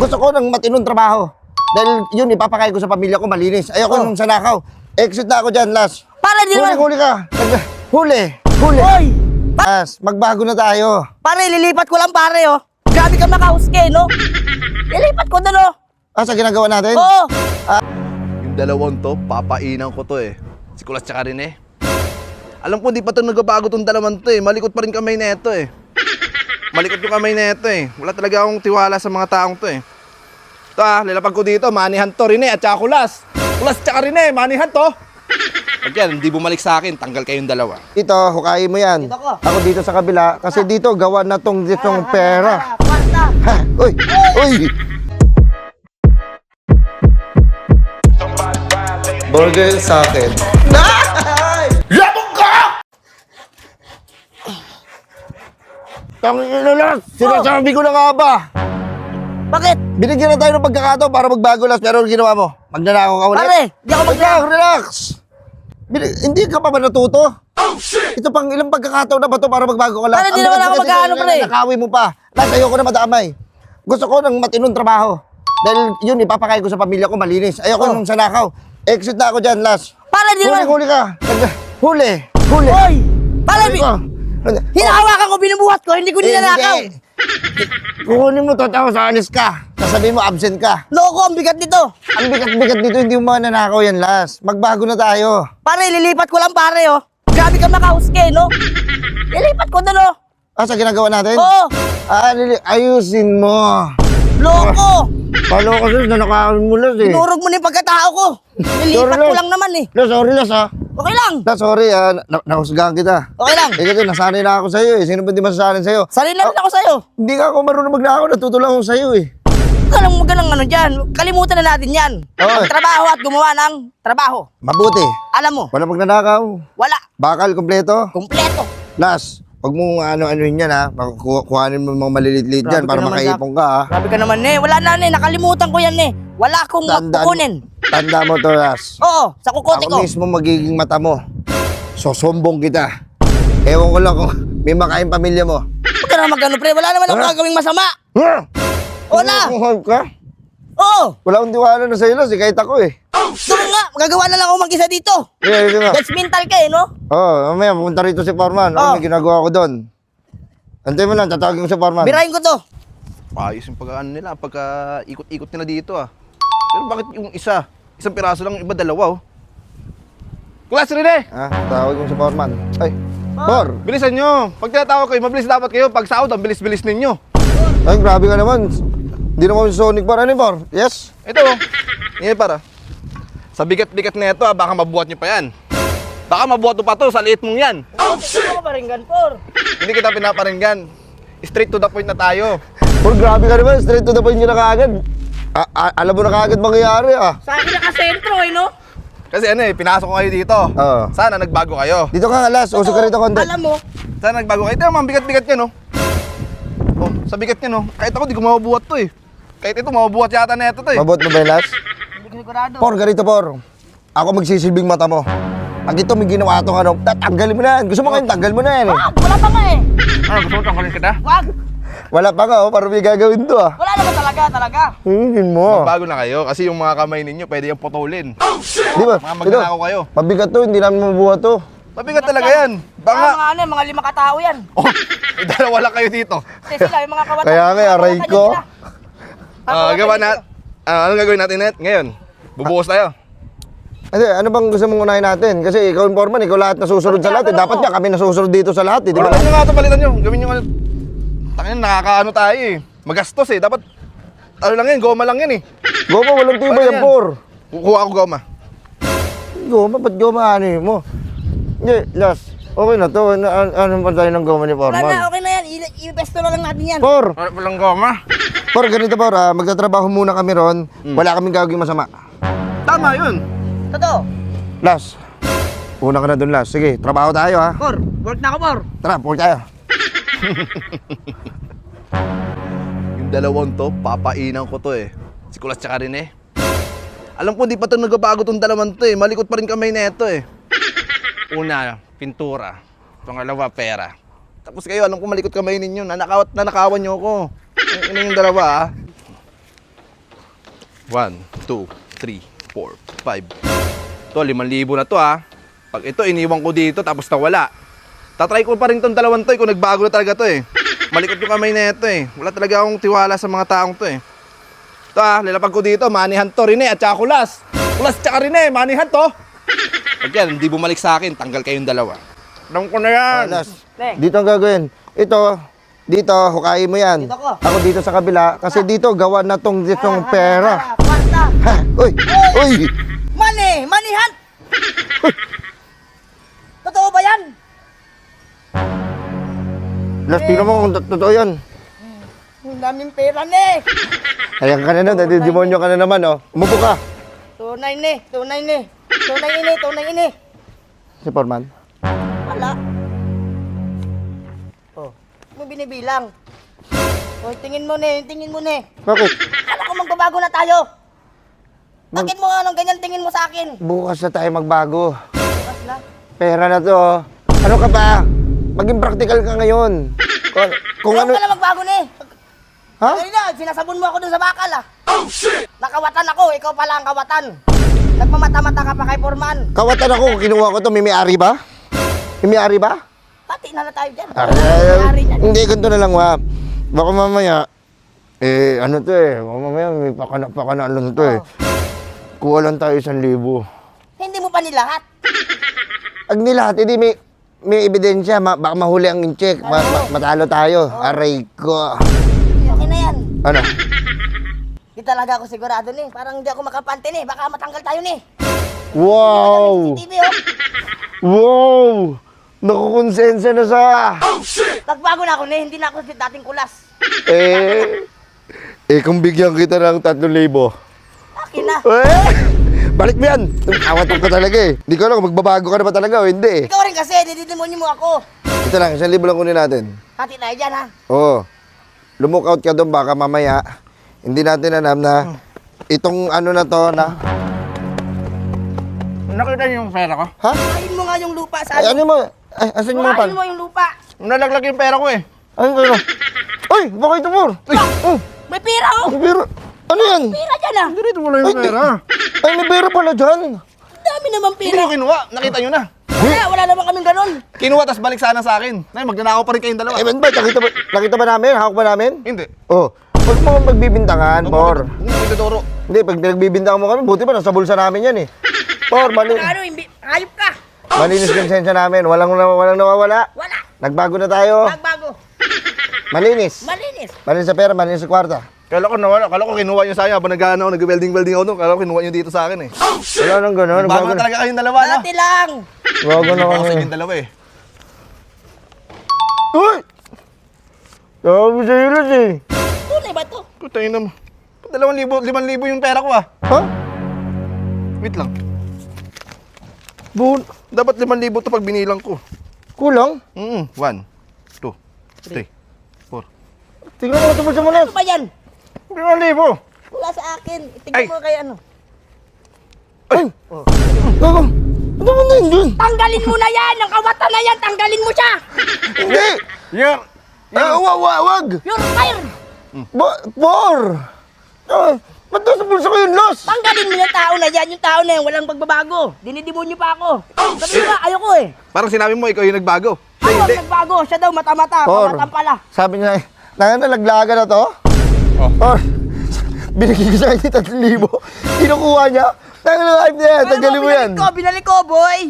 Gusto ko ng matinong trabaho. Dahil yun, ipapakain ko sa pamilya ko, malinis. Ayoko Oh. nung sanakaw. Exit na ako dyan, Las. Pare, di Huli, naman... huli ka. Huli. Huli. Hoy! Las, magbago na tayo. Pare, lilipat ko lang pare, oh. Grabe ka makahuske, no? Lilipat ko doon, oh. Ah, sa ginagawa natin? Oo. Yung dalawang to, papainan ko to eh. Si Kulas tsaka rin eh. Alam ko, di pa to nagbabago tong dalawang to eh. Malikot pa rin kamay na ito eh. Malikot yung kamay na ito eh. Wala talaga akong tiwala sa mga taong to eh. Ito ah, lalapag ko dito, manihan to rin eh, at saka Kulas. Kulas tsaka rin eh, manihan to. Pag yan, hindi bumalik sa akin, tanggal kayong dalawa. Ito, hukayin mo yan. Dito ko. Ako dito sa kabila. Kasi dito, gawa na tong ditong pera. Kwarta. Ha? Uy! Uy! Burger sa akin. Labog ka! Tangin na lang! Sinasabi ko na nga ba? Bakit? Binigyan na tayo ng pagkakataon para magbago las pero ano ginawa mo? Magnanakaw ka ulit? Pare, di ako lang, relax! Bini- hindi ka pa ba natuto? Ito pang ilang pagkakataon na ba to para magbago ka lang? Pare, di Ang naman ako nito, pre. Nakawin mo pa. Las, ayoko na madamay. Gusto ko ng matinong trabaho. Dahil yun, ipapakain ko sa pamilya ko, malinis. Ayoko Oh. nung sanakaw. Exit na ako dyan, Las. Pare, di Huli, naman... huli ka. Huli. Huli. Hoy! Pare, Huli ko. hinahawakan ko, binubuhat ko, hindi ko Eh, ninanakaw. hindi. Kukunin mo to, tapos alis ka. Sasabihin mo, absent ka. Loko, ang bigat nito. Ang bigat-bigat dito, hindi mo mananakaw yan, Las. Magbago na tayo. Pare, lilipat ko lang pare, oh. Grabe ka makahuske, no? Lilipat ko doon, oh. Ah, sa ginagawa natin? Oo. Ah, lili- ayusin mo. Loko. Paano ko sis, nanakawin mo, Las eh. Tinurog mo na yung pagkatao ko. Sorry, Lilipat ko Las. lang naman, eh. Las, sorry, Las, ha. Okay lang. Las, sorry, ah. Na- nahusgahan kita. Okay lang. Eh, kasi nasanay na ako sa'yo, eh. Sino ba hindi masasanay sa'yo? Na rin ako sa'yo. Hindi ka ako marunong magnakaw, natuto lang ako sa'yo, eh. Huwag ka lang huwag ka lang ano dyan. Kalimutan na natin yan. Oo. Magtrabaho at gumawa ng trabaho. Mabuti. Alam mo, Wala magnanakaw. wala. Bakal, kompleto. Kompleto. Las, wag mo ano-anuhin yan, ha. Kuha- Kuhanin mo mga maliliit-liit dyan para naman, makaipong ka, ha. Grabe ka naman eh. Wala na eh. Nakalimutan ko yan eh. Wala akong Tandaan-. Tanda mo to, Las. Oo, sa kukote Ako ko. mismo magiging mata mo. Sosombong kita. Ewan ko lang kung may makain pamilya mo. Huwag ka na magano pre. Wala naman akong gagawing masama. Wala. Kung ka? Oo. Wala akong tiwala na sa'yo, Las. eh, Kahit ako, eh. Ito nga. Magagawa na lang ako mag-isa dito. Kaya, yun nga. Judgmental ka eh, no? Oo, oh, mamaya pupunta rito si Foreman. Ano Oh. may ginagawa ko doon? Antay mo lang, tatawagin ko si Foreman. Birahin ko to. Ayos yung pagkaano nila, pagka ikot-ikot nila dito ah. Pero bakit yung isa, isang piraso lang, yung iba dalawa oh. Kulas rin eh! Ha? Tawag ko si Foreman. Ay, For! Bilisan nyo! Pag tinatawag kayo, mabilis dapat kayo. Pag sahod, ang bilis-bilis ninyo. Ay, grabe ka naman. Hindi naman si Sonic Bar. Ano yung Bar? Yes? Ito oh. Yan para. Sa bigat-bigat na ito ah, baka mabuhat nyo pa yan. Baka mabuhat mo pa to sa liit mong yan. Ito ko paringgan, por. Hindi kita pinaparinggan. Straight to the point na tayo. For, grabe ka naman. Straight to the point nyo na kaagad. A- a- alam mo na kaagad mangyayari, ah. Sa akin nakasentro eh, no? Kasi ano eh, pinasok ko kayo dito. Oo. Sana nagbago kayo. Dito ka nga, Las. Usog ka rito konti. Alam mo, Sana nagbago kayo. Ito naman, bigat-bigat yan oh. Oh, sa bigat yan oh. Kahit ako, di ko mabubuhat to eh. Kahit ito, mabubuhat yata na ito to eh. Mabot mo ba yung Las? hindi ko sigurado. Por, ganito, Por. Ako magsisilbing mata mo. Pag ito may ginawa itong ano, tatanggalin mo na yan. Gusto mo ngayon, tanggal mo na yan eh. Wag, wala pa nga eh. Ano, gusto mo tanggalin kita? Wag. Wala pa nga, oh, para may gagawin to ah. Wala naman talaga, talaga. Hindi mo. Bago na kayo kasi yung mga kamay ninyo pwede yung putulin. Di ba? Mga magnanakaw kayo. Mabigat to, hindi namin mabuhat to. Mabigat talaga yan. Baka, Ah, mga ano, mga lima katao yan. oh, dalawa lang kayo dito. Kasi sila, yung mga kawatan. Kaya nga, aray ko. Ah, gawa na. Ah, anong gagawin natin net? Ngayon, bubuhos tayo. Hindi, ano bang gusto mong unahin natin? Kasi ikaw yung foreman, ikaw lahat nasusunod sa lahat. Eh. Dapat nga kami nasusunod dito sa lahat. Eh, di ba? Palitan nyo nga ito, palitan nyo. Gawin nyo ano. Tangin, nakakaano tayo eh. Magastos eh. Dapat, ano lang yan, goma lang yan eh. Goma, walang tibay Paano yan, por. Kukuha ako goma. Goma, ba't goma ano yun mo? Hindi, last. Okay na to. Ano, ano, ano ba tayo ng goma ni Wala na, okay na yan. I- I-pesto na lang natin yan. Por, Wala walang goma. por, ganito por. Ah, magtatrabaho muna kami ron. Wala kaming gagawin masama. Tama yun. Totoo. Las, una ka na dun, Las. Sige, trabaho tayo ha. Por, work na ako, por. Tara, por tayo. Yung dalawang to, papainan ko to eh. Si Kulas tsaka rin eh. Alam ko, di pa to nagbabago tong dalawang to eh. Malikot pa rin kamay na ito eh. Una, pintura. Pangalawa, pera. Tapos kayo, alam ko malikot kamay ninyo. Nanakaw, nanakawan nyo ako. Ano yung dalawa ah. One, two, three, four, five. To, limang libo na to ha. Pag ito, iniwan ko dito tapos nawala. Tatry ko pa rin tong dalawang to eh, kung nagbago na talaga to eh. Malikot yung kamay na ito eh. Wala talaga akong tiwala sa mga taong to eh. Ito ah, lalapag ko dito, manihan to rin eh, at saka kulas. Kulas tsaka rin eh, manihan to. Pag yan, hindi bumalik sa akin, tanggal kayong dalawa. Alam ko na yan. Alas. Teng. Dito ang gagawin. Ito, dito, hukayin mo yan. Dito ko. Ako dito sa kabila. Kasi dito, gawa na tong ditong pera. Kwarta. Ha? Uy! Uy! Money! Manihan! Totoo ba yan? Las, tingnan mo kung to- totoo yan. Ang daming pera ni. Ayan ka na nun, nadidemonyo ka na naman, oh. Umupo ka. Tunay ni. Tunay ni. Tunay ini. Tunay ini. Si Foreman. Wala. Oh. Mo binibilang. Oh, tingin mo ni, tingin mo ni. Bakit? Kala ko magbabago na tayo. Bakit mo anong ganyan tingin mo sa akin? Bukas na tayo magbago. Bukas na. Pera na to. oh. Ano ka ba? Maging practical ka ngayon. Kung, kung Ayaw ano... ka na magbago ni. Ha? Kanina, sinasabon mo ako dun sa bakal ah. Oh shit! Nakawatan ako, ikaw pala ang kawatan. Nagmamata-mata ka pa kay Foreman. Kawatan ako kung kinuha ko to. May may-ari ba? May may-ari ba? Pati na na tayo dyan. Ay, May-ari hindi, ganito na lang, wa. Baka mamaya, eh, ano to eh, baka mamaya may pakana-pakana lang to eh. Kuha lang tayo isang libo. Hindi mo pa nilahat. Pag nilahat, hindi may, may ebidensya, ma- baka mahuli ang check, ma- ma- matalo tayo. Aray ko. Okay na yan. Ano? Di talaga ako sigurado ni. Parang hindi ako makapante ni. Baka matanggal tayo ni. Wow! CCTV oh. Wow! Nakukonsensya na sa... Pagbago na ako ni, hindi na ako si dating kulas. Eh, eh kung bigyan kita ng 3,000. Akin na. Eh! Balik mo yan! Awatan ko talaga eh. Hindi ko alam kung magbabago ka na ba talaga o hindi eh. Ikaw rin kasi, dididemonyo mo ako. Ito lang, isang libo lang kunin natin. Hati tayo dyan ha. Oo. Lumuk out ka doon baka mamaya. Hindi natin alam na itong ano na to na... Nakita niyo yung pera ko? Ha? Kain mo nga yung lupa sa Ay, ano mo? Ay, asan yung mga pan? Mo yung lupa. Nalaglag yung pera ko eh. Ano ano? Uy, baka ito por. Uy, oh, May pira oh. may pera. Ano yan? Pira dyan ah. Dito wala Ay, yung pera. Ay, may pera pala dyan. Ang dami naman Hindi pira. ko kinuha. Nakita nyo na. Wala, wala naman kaming ganun. Kinuha tas balik sana sa akin. Nay, magnanakaw pa rin kayong dalawa. Eh, ba, nakita ba, nakita ba namin? Hawak ba namin? Hindi. Oh, huwag mo kang magbibintangan, Por. Hindi ko ituturo. Hindi, pag nagbibintangan mo kami, buti pa, nasa bulsa namin yan eh. Por, mali Ano, imbi, hayop ka. Malinis yung sensya namin. Walang, na- walang nawawala. Wala. Nagbago na tayo. Magbago. Malinis. Malinis. Malinis sa pera, malinis sa kwarta. Kala ko nawala. Kala ko kinuha nyo sa akin habang nag-ano nag-welding-welding ako doon. Kala ko kinuha nyo dito sa akin eh. Wala nang gano'n. Bago na talaga kayong dalawa na. Dati lang. Bago na kami. inyong dalawa eh. Uy! Sabi sa ilas eh. Tunay ba to? Kutay na mo. Dalawang libo, limang libo yung pera ko ah. Ha? Wait lang. Buhon. Dapat limang libo to pag binilang ko. Kulang? Mm, one, two, three, four. Tingnan mo ito sa mulas. Ano ba yan? Limang libo! Wala sa akin. Ay. Itingnan mo kay ano. Ay! Gago! Ano mo na yun dun? Tanggalin mo na yan! Ang kawatan na yan! Tanggalin mo siya! Hindi! Yeah! Ah, wag, wag, wag! You're fired! Ba, por! Ah, ba't nasa bulsa ko yun, Los? Tanggalin mo yung tao na yan! Yung tao na yan, walang pagbabago. Dinidemonyo pa ako. Sabi mo nga, ayoko eh. Parang sinabi mo, ikaw yung nagbago. Ako hindi. ang nagbago. Siya daw mata-mata. Kamatang pala. Sabi niya, nanganalaglaga na to? Oh. Por, binigay ko sa kanya 3,000. Kinukuha niya. Tangin na live na yan, tanggalin mo yan. Binalik ko, binalik ko, boy.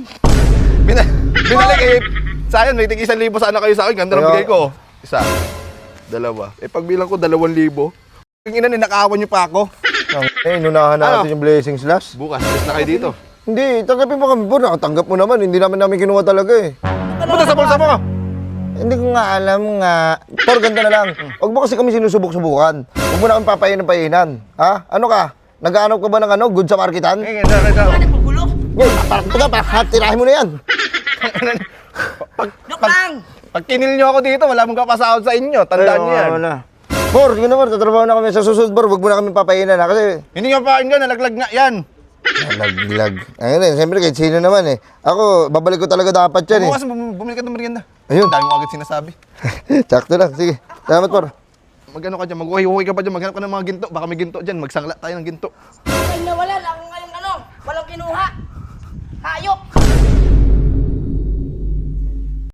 Bina binalik eh. Sayang, may tig isang libo sana kayo sa akin. Ganda ng bigay ko. Isa. Dalawa. Eh, pagbilang ko, dalawang libo. Yung ina, ninakawan niyo pa ako. Eh, inunahan natin Ano? yung blessings last. Bukas, alis na kayo dito. Hindi, tanggapin mo kami po. Nakatanggap mo naman. Hindi namin namin kinuha talaga eh. Punta sa bulsa mo! Hindi ko nga alam nga. Por, ganito na lang. Huwag mo kasi kami sinusubok-subukan. Huwag mo na kami papainan-painan. Ha? Ano ka? Nag-aanap ka ba ng ano? Good sa marketan? Eh, ganda, ganda. Ano gulo? Ngayon, parang ka, parang tirahin mo na yan. Pag, Joke lang. pag kinil niyo ako dito, wala mong kapasahod sa inyo. Tandaan niyo yan. Wala. Por, sige naman, tatrabaho na kami sa susunod, Por. Huwag mo na kami papainan, ha? Kasi, Hindi nga pa nga, nalaglag nga yan. nalaglag. Ayun eh, siyempre kahit sino naman eh. Ako, babalik ko talaga dapat yan eh. Bukas, bum- bumili ka ng merienda. Ayun. Dami mo agad sinasabi. Sakto lang, sige. Salamat, Por. Magano ka dyan, maghuhi-huhi ka pa dyan, maghanap ka ng mga ginto. Baka may ginto dyan, magsangla tayo ng ginto. Ay, nawalan ako ngayong ano, walang kinuha. Hayop!